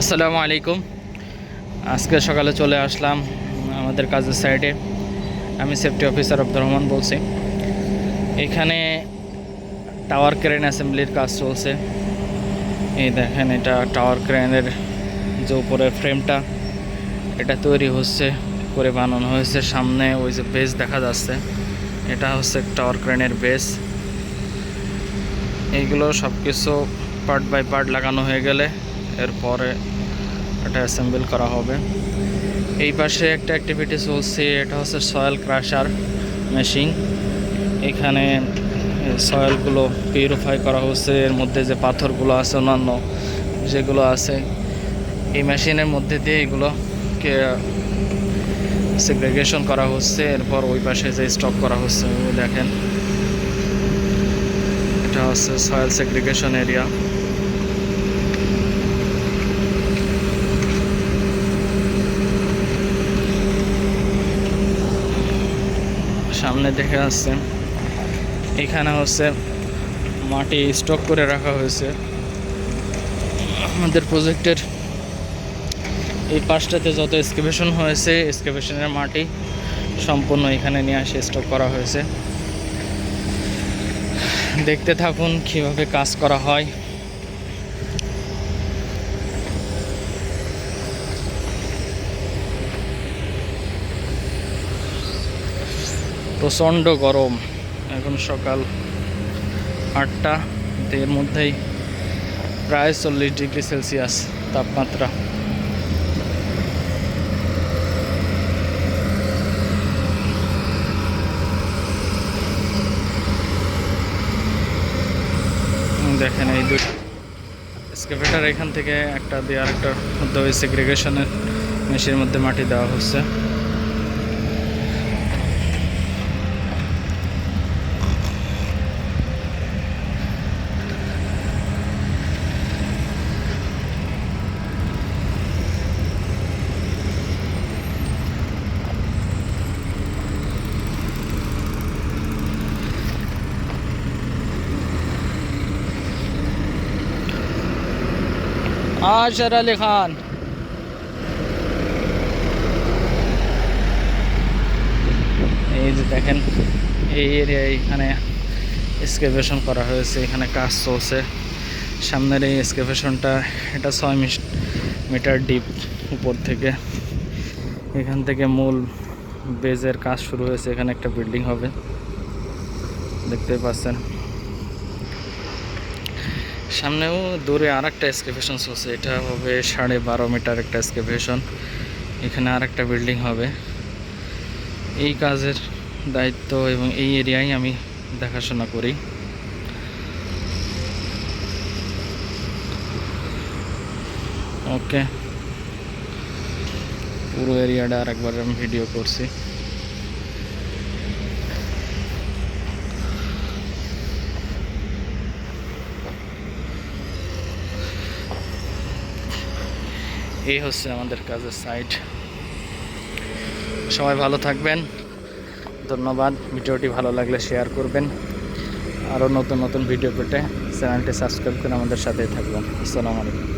আসসালামু আলাইকুম। আজকে সকালে চলে আসলাম আমাদের কাজের সাইডে। আমি সেফটি অফিসার আব্দুর রহমান বলছি। এখানে টাওয়ার ক্রেন অ্যাসেম্বলির কাজ চলছে। এই দেখেন এটা টাওয়ার ক্রেনের যে উপরের ফ্রেমটা এটা তৈরি হচ্ছে করে বানানো হয়েছে। সামনে ওই যে বেস দেখা যাচ্ছে, এটা হচ্ছে টাওয়ার ক্রেনের বেস এইগুলো সব কিছু পার্ট বাই পার্ট লাগানো হয়ে গেলে এরপরে এটা অ্যাসেম্বল করা হবে। এই পাশে একটা অ্যাক্টিভিটি চলছে, এটা হচ্ছে সয়েল ক্রাশার মেশিন এখানে সয়েলগুলো পিউরিফাই করা হচ্ছে, এর মধ্যে যে পাথরগুলো আছে, অন্যান্য যেগুলো আছে, এই মেশিনের মধ্যে দিয়ে এগুলোকে সেগ্রেগেশন করা হচ্ছে। এরপর ওই পাশে যে স্টক করা হচ্ছে দেখেন। এটা হচ্ছে সয়েল সেগ্রিগেশন এরিয়া সামনে দেখে আসছে। এখানে হচ্ছে মাটি স্টক করে রাখা হয়েছে। আমাদের প্রজেক্টের এই পাশটাতে যত এক্সকেভেশন হয়েছে এক্সকেভেশনের মাটি সম্পূর্ণ এখানে নিয়ে আসে স্টক করা হয়েছে। দেখতে থাকুন কীভাবে কাজ করা হয়। প্রচণ্ড গরম। এখন সকাল আটটা। এর মধ্যেই প্রায় চল্লিশ ডিগ্রি সেলসিয়াস তাপমাত্রা। দেখেন এই দুই স্কেভেটার এখান থেকে একটা দিয়ে আরেকটার মধ্যে ওই সেগ্রিগেশনের মেশিনের মধ্যে মাটি দেওয়া হচ্ছে। আশার আলী খান। এই যে দেখেন, এই এরিয়া এখানে এক্সকেভেশন করা হয়েছে, এখানে কাজ চলছে। সামনের এই এক্সকেভেশনটা এটা ছয় মিটার ডিপ উপর থেকে। এখান থেকে মূল বেজের কাজ শুরু হয়েছে, এখানে একটা বিল্ডিং হবে। দেখতেই পাচ্ছেন। সামনেও দূরে আর একটা এক্সকেভেশন চলছে। এটা হবে সাড়ে বারো মিটার একটা এক্সকেভেশন এখানে আর একটা বিল্ডিং হবে। এই কাজের দায়িত্ব এবং এই এরিয়ায় আমি দেখাশোনা করি। ওকে পুরো এরিয়াটা আর একবার আমি ভিডিও করছি। এই হচ্ছে আমাদের কাজের সাইট সবাই ভালো থাকবেন। ধন্যবাদ। ভিডিওটি ভালো লাগলে শেয়ার করবেন। আরও নতুন নতুন ভিডিও পেতে চ্যানেলটি সাবস্ক্রাইব করে আমাদের সাথেই থাকবেন। আসসালামু আলাইকুম।